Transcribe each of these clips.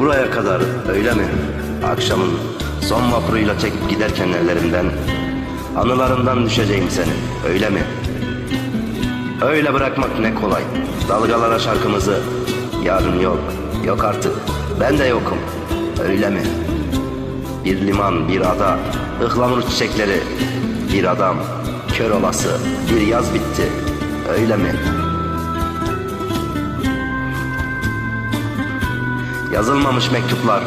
Buraya kadar öyle mi? Akşamın son vapuruyla çekip giderken ellerinden Anılarından düşeceğim senin öyle mi? Öyle bırakmak ne kolay Dalgalara şarkımızı Yarın yok yok artık Ben de yokum öyle mi? Bir liman bir ada ıhlamur çiçekleri Bir adam kör olası Bir yaz bitti öyle mi? Yazılmamış mektuplar.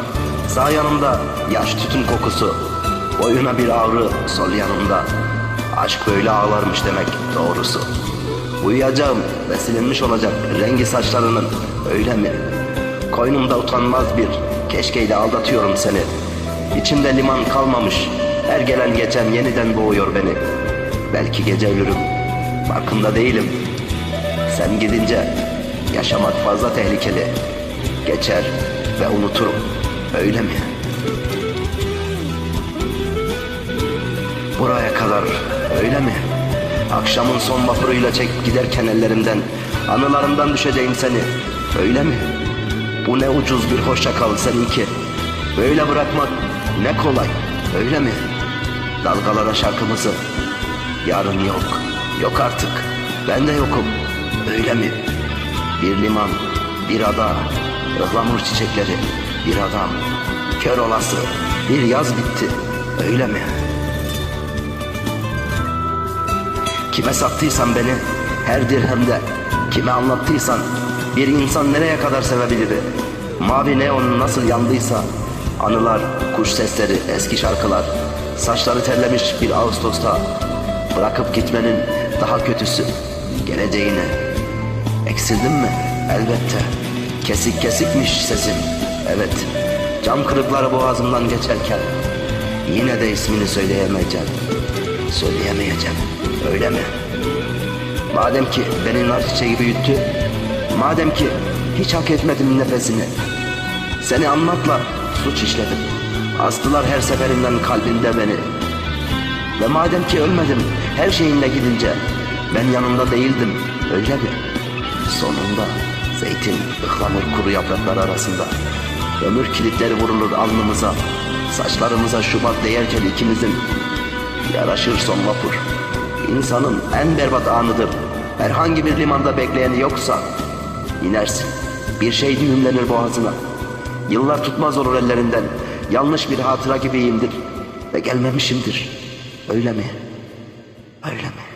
Sağ yanımda yaş tütün kokusu. Boyuna bir ağrı sol yanımda. Aşk böyle ağlarmış demek doğrusu. Uyuyacağım ve silinmiş olacak rengi saçlarının öyle mi? Koynumda utanmaz bir keşkeyle aldatıyorum seni. İçimde liman kalmamış her gelen geçen yeniden boğuyor beni. Belki gece ölürüm farkında değilim. Sen gidince yaşamak fazla tehlikeli. Geçer ve unuturum öyle mi? Buraya kadar öyle mi? Akşamın son vapuruyla çekip giderken ellerimden Anılarımdan düşeceğim seni öyle mi? Bu ne ucuz bir hoşça kal seninki Böyle bırakmak ne kolay öyle mi? Dalgalara şarkımızı Yarın yok yok artık ben de yokum öyle mi? Bir liman bir ada ıhlamur çiçekleri bir adam kör olası bir yaz bitti öyle mi? Kime sattıysan beni her dirhemde Kime anlattıysan bir insan nereye kadar sevebilirdi Mavi neon nasıl yandıysa Anılar, kuş sesleri, eski şarkılar Saçları terlemiş bir Ağustos'ta Bırakıp gitmenin daha kötüsü Geleceğine Eksildim mi? Elbette Kesik kesikmiş sesim Evet Cam kırıkları boğazımdan geçerken Yine de ismini söyleyemeyeceğim. Söyleyemeyeceğim Öyle mi? Madem ki beni nar çiçeği büyüttü Madem ki hiç hak etmedim nefesini Seni anmakla suç işledim. Astılar her seferinden kalbimde beni. Ve madem ki ölmedim her şeyinle gidince Ben yanında değildim öyle mi? Sonunda zeytin, ıhlamur, kuru yapraklar arasında. Ömür kilitleri vurulur alnımıza. Saçlarımıza şubat değerken ikimizin. Yaraşır son vapur. İnsanın en berbat anıdır. Herhangi bir limanda bekleyen yoksa inersin. Bir şey düğümlenir boğazına. Yıllar tutmaz olur ellerinden. Yanlış bir hatıra gibiyimdir. Ve gelmemişimdir. Öyle mi? Öyle mi?